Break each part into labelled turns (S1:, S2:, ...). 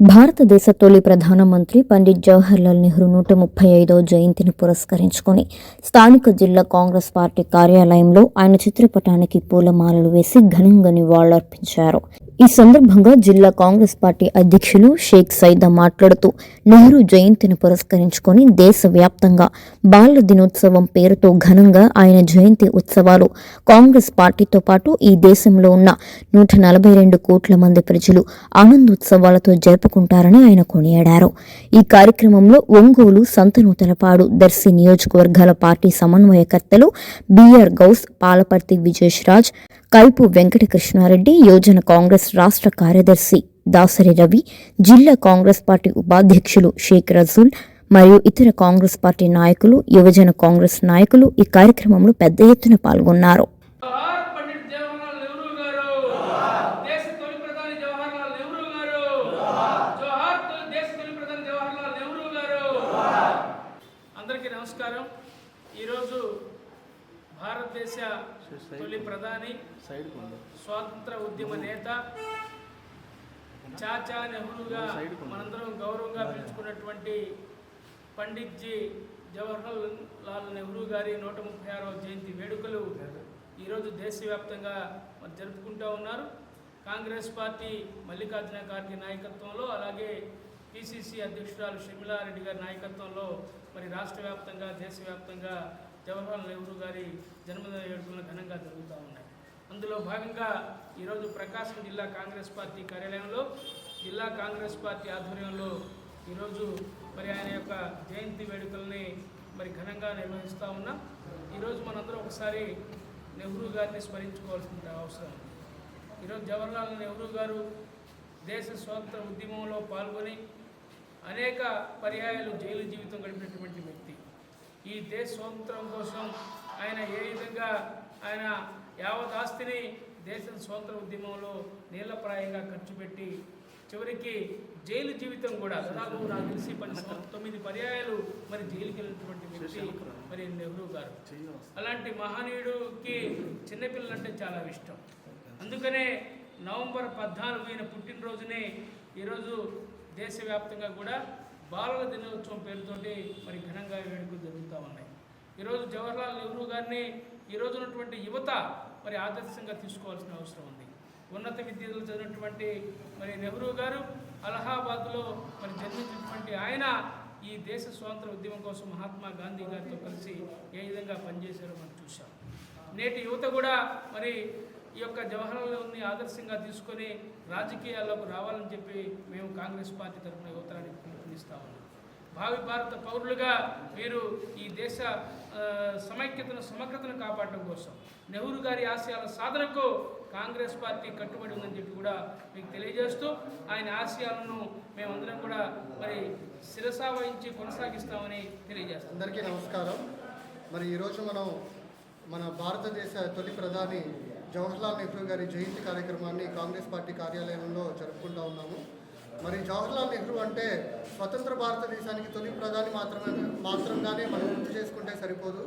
S1: భారతదేశ తొలి ప్రధానమంత్రి పండిట్ జవహర్లాల్ నెహ్రూ నూట ముప్పై ఐదవ జయంతిని పురస్కరించుకొని స్థానిక జిల్లా కాంగ్రెస్ పార్టీ కార్యాలయంలో ఆయన చిత్రపటానికి పూలమాలలు వేసి ఘనంగా నివాళులర్పించారు. ఈ సందర్భంగా జిల్లా కాంగ్రెస్ పార్టీ అధ్యక్షులు షేక్ సైదా మాట్లాడుతూ నెహ్రూ జయంతిని పురస్కరించుకొని దేశవ్యాప్తంగా బాల దినోత్సవం పేరుతో ఘనంగా ఆయన జయంతి ఉత్సవాలు. కాంగ్రెస్ పార్టీతో పాటు ఈ దేశంలో ఉన్న నూట నలభై రెండు కోట్ల మంది ప్రజలు ఆనందోత్సవాలతో జరుపుకుంటారని ఆయన కొనియాడారు. ఈ కార్యక్రమంలో ఒంగోలు సంతనూతలపాడు దర్శి నియోజకవర్గాల పార్టీ సమన్వయకర్తలు బిఆర్ గౌస్ పాలపర్తి విజేష్ రాజ్ కైపు వెంకటకృష్ణారెడ్డి యోజన కాంగ్రెస్ రాష్ట్ర కార్యదర్శి దాసరి రవి జిల్లా కాంగ్రెస్ పార్టీ ఉపాధ్యక్షులు షేక్ రజూల్ మరియు ఇతర కాంగ్రెస్ పార్టీ నాయకులు యువజన కాంగ్రెస్ నాయకులు ఈ కార్యక్రమంలో పెద్ద ఎత్తున పాల్గొన్నారు
S2: జవహర్ పండిట్ జవహర్లాల్ నెహ్రూ గారు దేశ తొలి ప్రధాని జవహర్లాల్ నెహ్రూ గారు జవహర్ తొలి- దేశ తొలి ప్రధాని జవహర్లాల్ నెహ్రూ గారు అందరికీ నమస్కారం ఈరోజు భారతదేశ తొలి ప్రధాని స్వాతంత్ర ఉద్యమ నేత చాచా నెహ్రూగా మనందరం గౌరవంగా పిలుచుకున్నటువంటి పండిట్ జీ జవహర్లాల్ లాల్ నెహ్రూ గారి నూట ముప్పై ఆరవ జయంతి వేడుకలు ఈరోజు దేశవ్యాప్తంగా మరి జరుపుకుంటూ ఉన్నారు. కాంగ్రెస్ పార్టీ మల్లికార్జున ఖార్గే నాయకత్వంలో అలాగే పిసిసి అధ్యక్షురాలు షర్మిలారెడ్డి గారి నాయకత్వంలో మరి రాష్ట్ర వ్యాప్తంగా దేశవ్యాప్తంగా జవహర్లాల్ నెహ్రూ గారి జన్మదిన వేడుకలు ఘనంగా జరుగుతూ ఉన్నాయి. అందులో భాగంగా ఈరోజు ప్రకాశం జిల్లా కాంగ్రెస్ పార్టీ కార్యాలయంలో జిల్లా కాంగ్రెస్ పార్టీ ఆధ్వర్యంలో ఈరోజు మరి ఆయన యొక్క జయంతి వేడుకల్ని మరి ఘనంగా నిర్వహిస్తూ ఉన్నాం. ఈరోజు మనందరం ఒకసారి నెహ్రూ గారిని స్మరించుకోవాల్సిన అవసరం ఈరోజు జవహర్లాల్ నెహ్రూ గారు దేశ స్వాతంత్ర ఉద్యమంలో పాల్గొని అనేక పర్యాయాలు జైలు జీవితం గడిపినటువంటి వ్యక్తి. ఈ దేశ స్వాతంత్రం కోసం ఆయన ఏ విధంగా ఆయన యావత్ ఆస్తిని దేశ స్వాతంత్ర ఉద్యమంలో నీళ్ళప్రాయంగా ఖర్చు పెట్టి చివరికి జైలు జీవితం కూడా దాదాపు నాకు తెలిసి పది తొమ్మిది పర్యాయాలు మరి జైలుకి వెళ్ళినటువంటి వ్యక్తి మరి నెహ్రూ గారు. అలాంటి మహనీయుడికి చిన్నపిల్లలంటే చాలా ఇష్టం. అందుకనే నవంబర్ పద్నాలుగు ఈయన పుట్టినరోజునే ఈరోజు దేశవ్యాప్తంగా కూడా బాలల దినోత్సవం పేరుతోటి మరి ఘనంగా వేడుకలు జరుగుతూ ఉన్నాయి. ఈరోజు జవహర్లాల్ నెహ్రూ గారిని ఈరోజు ఉన్నటువంటి యువత మరి ఆదర్శంగా తీసుకోవాల్సిన అవసరం ఉంది. ఉన్నత విద్యలో చదివినటువంటి మరి నెహ్రూ గారు అలహాబాద్లో మరి జన్మించినటువంటి ఆయన ఈ దేశ స్వాతంత్ర ఉద్యమం కోసం మహాత్మా గాంధీ గారితో కలిసి ఏ విధంగా పనిచేశారో మనం చూసాం నేటి యువత కూడా మరి ఈ యొక్క జవహర్లాల్ని ఆదర్శంగా తీసుకొని రాజకీయాల్లోకి రావాలని చెప్పి మేము కాంగ్రెస్ పార్టీ తరఫున యువతరానికి పిలుపునిస్తా ఉన్నాం. భావి భారత పౌరులుగా మీరు ఈ దేశ సమైక్యతను సమగ్రతను కాపాడడం కోసం నెహ్రూ గారి ఆశయాల సాధనకు కాంగ్రెస్ పార్టీ కట్టుబడి ఉందని చెప్పి కూడా మీకు తెలియజేస్తూ ఆయన ఆశయాలను మేమందరం కూడా మరి శిరసా వహించి కొనసాగిస్తామని తెలియజేస్తాం.
S3: అందరికీ నమస్కారం. మరి ఈరోజు మనం మన భారతదేశ తొలి ప్రధాని జవహర్లాల్ నెహ్రూ గారి జయంతి కార్యక్రమాన్ని కాంగ్రెస్ పార్టీ కార్యాలయంలో జరుపుకుంటూ ఉన్నాము. మరి జవహర్లాల్ నెహ్రూ అంటే స్వతంత్ర భారతదేశానికి తొలి ప్రధాని మాత్రమే మాత్రంగానే మనం గుర్తు చేసుకుంటే సరిపోదు.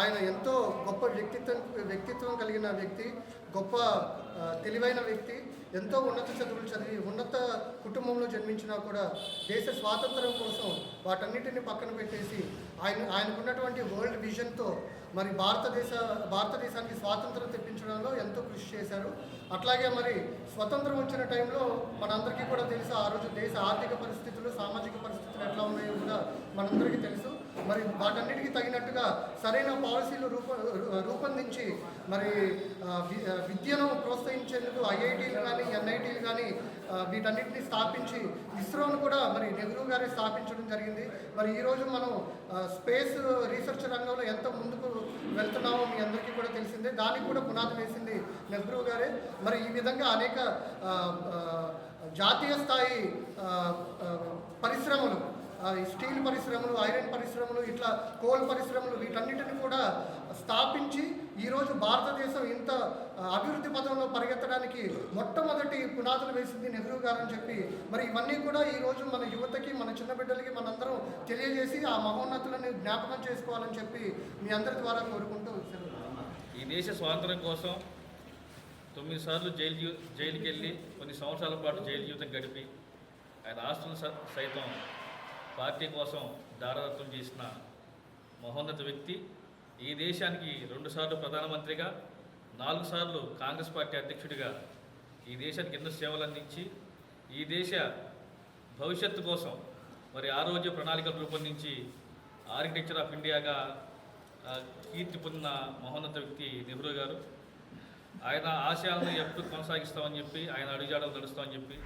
S3: ఆయన ఎంతో గొప్ప వ్యక్తిత్వం వ్యక్తిత్వం కలిగిన వ్యక్తి గొప్ప తెలివైన వ్యక్తి ఎంతో ఉన్నత చదువులు చదివి ఉన్నత కుటుంబంలో జన్మించినా కూడా దేశ స్వాతంత్రం కోసం వాటన్నిటిని పక్కన పెట్టేసి ఆయన ఆయనకున్నటువంటి వరల్డ్ విజన్తో మరి భారతదేశ భారతదేశానికి స్వాతంత్రం తెప్పించడంలో ఎంతో కృషి చేశారు. అట్లాగే మరి స్వతంత్రం వచ్చిన టైంలో మనందరికీ కూడా తెలుసు ఆ రోజు దేశ ఆర్థిక పరిస్థితులు సామాజిక పరిస్థితులు ఎట్లా ఉన్నాయో కూడా మనందరికీ తెలుసు. మరి వాటన్నిటికీ తగినట్టుగా సరైన పాలసీలు రూప రూపొందించి మరి వి- విద్యను ప్రోత్సహించేందుకు ఐఐటీలు కానీ ఎన్ఐటీలు కానీ వీటన్నిటిని స్థాపించి ఇస్రోను కూడా మరి నెహ్రూ గారే స్థాపించడం జరిగింది. మరి ఈరోజు మనం స్పేస్ రీసెర్చ్ రంగంలో ఎంత ముందుకు వెళ్తున్నామో మీ అందరికీ కూడా తెలిసిందే. దానికి కూడా పునాది వేసింది నెహ్రూ గారే. మరి ఈ విధంగా అనేక జాతీయ స్థాయి పరిశ్రమలు స్టీల్ పరిశ్రమలు ఐరన్ పరిశ్రమలు ఇట్లా కోల్ పరిశ్రమలు వీటన్నిటిని కూడా స్థాపించి ఈరోజు భారతదేశం ఇంత అభివృద్ధి పథంలో పరిగెత్తడానికి మొట్టమొదటి పునాదులు వేసింది నెహ్రూ గారు అని చెప్పి. మరి ఇవన్నీ కూడా ఈరోజు మన యువతకి మన చిన్న బిడ్డలకి మనందరం తెలియజేసి ఆ మహోన్నతులను జ్ఞాపకం చేసుకోవాలని చెప్పి మీ అందరి ద్వారా కోరుకుంటూ
S4: ఈ దేశ స్వాతంత్రం కోసం తొమ్మిది సార్లు జైలు జైలుకి వెళ్ళి కొన్ని సంవత్సరాల పాటు జైలు జీవితం గడిపి ఆయన ఆస్తులు సైతం పార్టీ కోసం దారదత్వం చేసిన మహోన్నత వ్యక్తి ఈ దేశానికి రెండుసార్లు ప్రధానమంత్రిగా నాలుగు సార్లు కాంగ్రెస్ పార్టీ అధ్యక్షుడిగా ఈ దేశానికి ఎన్నో సేవలు అందించి ఈ దేశ భవిష్యత్తు కోసం మరి ఆరోగ్య ప్రణాళికలు రూపొందించి ఆర్కిటెక్చర్ ఆఫ్ ఇండియాగా కీర్తి పొందిన మహోన్నత వ్యక్తి నెహ్రూ గారు. ఆయన ఆశయాలను ఎప్పుడు కొనసాగిస్తామని చెప్పి ఆయన అడుగుజాడలు నడుస్తామని చెప్పి.